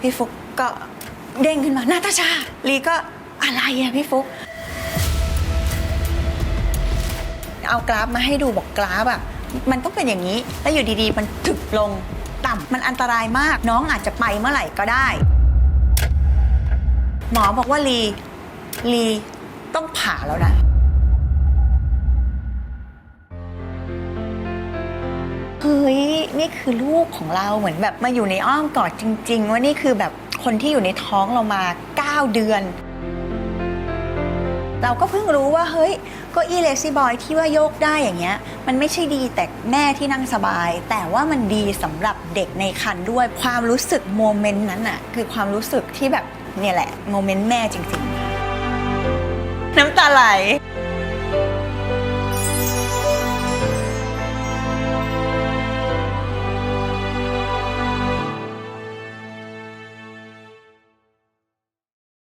พี่ฟุกก็เด้งขึ้นมานาตาชา ลีก็อะไรอะพี่ฟุก เอากราฟมาให้ดูบอกกราฟอะมันต้องเป็นอย่างนี้ แล้วอยู่ดีๆ มันถึกลงต่ำมันอันตรายมาก น้องอาจจะไปเมื่อไหร่ก็ได้ หมอบอกว่าลี ลีต้องผ่าแล้วนะ เฮ้ยนี่คือลูกของเราเหมือนแบบมาอยู่ในอ้อมกอดจริง ๆ ว่านี่คือแบบคนที่อยู่ในท้องเรามา 9 เดือน เราก็เพิ่งรู้ว่าเฮ้ยเก็อีเลซี่บอยที่ว่าโยกได้อย่างเงี้ย มันไม่ใช่ดีแต่แม่ที่นั่งสบาย แต่ว่ามันดีสำหรับเด็กในครรภ์ด้วยความรู้สึกโมเมนต์นั้นอะคือความรู้สึกที่แบบเนี่ยแหละโมเมนต์แม่จริง ๆ น้ำตาไหล